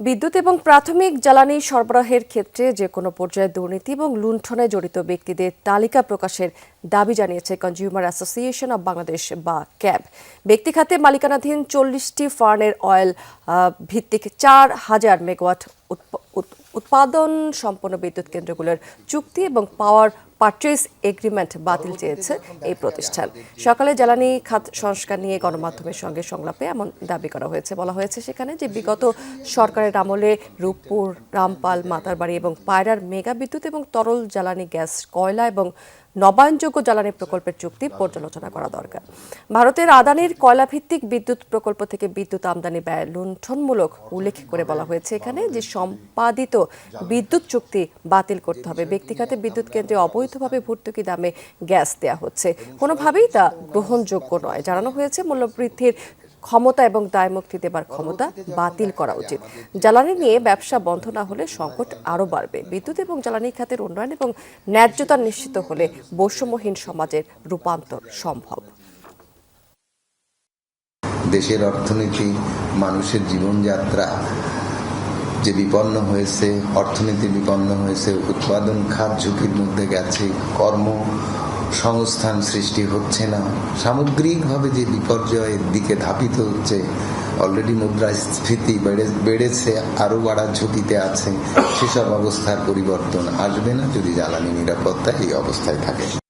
বিদ্যুৎ এবং প্রাথমিক জ্বালানি সরবরাহের ক্ষেত্রে যে কোনো পর্যায়ে দুর্নীতি এবং লুণ্ঠনে জড়িত ব্যক্তিদের তালিকা প্রকাশের দাবি জানিয়েছে কনজিউমার অ্যাসোসিয়েশন অব বাংলাদেশ বা ক্যাব ব্যক্তি খাতে মালিকানাধীন চল্লিশটি ফার্নের অয়েল ভিত্তিক চার হাজার মেগাওয়াট উৎ- উৎপাদন সম্পন্ন বিদ্যুৎ কেন্দ্রগুলোর চুক্তি এবং পাওয়ার পারচেজ এগ্রিমেন্ট বাতিল চেয়েছে এই প্রতিষ্ঠান। সকালে জ্বালানি খাত সংস্কার নিয়ে গণমাধ্যমের সঙ্গে সংলাপে এমন দাবি করা হয়েছে। বলা হয়েছে সেখানে যে বিগত সরকারের আমলে রূপপুর রামপাল মাতারবাড়ি এবং পায়রার মেগা বিদ্যুৎ এবং তরল জ্বালানি গ্যাস কয়লা এবং নবায়নযোগ্য জ্বালানি প্রকল্পের চুক্তি পর্যালোচনা করা দরকার। ভারতের আদানির কয়লাভিত্তিক বিদ্যুৎ প্রকল্প থেকে বিদ্যুৎ আমদানি ব্যয় লুণ্ঠনমূলক উল্লেখ করে বলা হয়েছে এখানে যে সম্পাদিত বিদ্যুৎ চুক্তি বাতিল করতে হবে। ব্যক্তিগত বিদ্যুৎ কেন্দ্রে অবৈধভাবে ভর্তুকি দামে গ্যাস দেওয়া হচ্ছে। কোনোভাবেই তা গ্রহণযোগ্য নয়। জানানো হয়েছে, মূল্যবৃদ্ধির ক্ষমতা এবং দায় মুক্তি দেবার ক্ষমতা বাতিল করা উচিত। জ্বালানি নিয়ে ব্যবসা বন্ধ না হলে সংকট আরও বাড়বে। বিদ্যুৎ এবং জ্বালানি খাতের উন্নয়ন এবং ন্যায্যতা নিশ্চিত হলে বৈষম্যহীন সমাজের রূপান্তর সম্ভব। দেশের অর্থনীতি, মানুষের জীবনযাত্রা যে বিপন্ন হয়েছে, অর্থনীতি বিপন্ন হয়েছে, উৎপাদন খাত ঝুঁকির মধ্যে গেছে, কর্ম সংস্থান সৃষ্টি হচ্ছে না, সামগ্রিকভাবে যে বিপর্যয়ের দিকে ধাপিত হচ্ছে অলরেডি মুদ্রাস্ফীতি বেড়ে, বেড়েছে আরও বাড়ার ঝুঁকিতে আছে, সেসব অবস্থার পরিবর্তন আসবে না যদি জ্বালানি নিরাপত্তা এই অবস্থায় থাকে।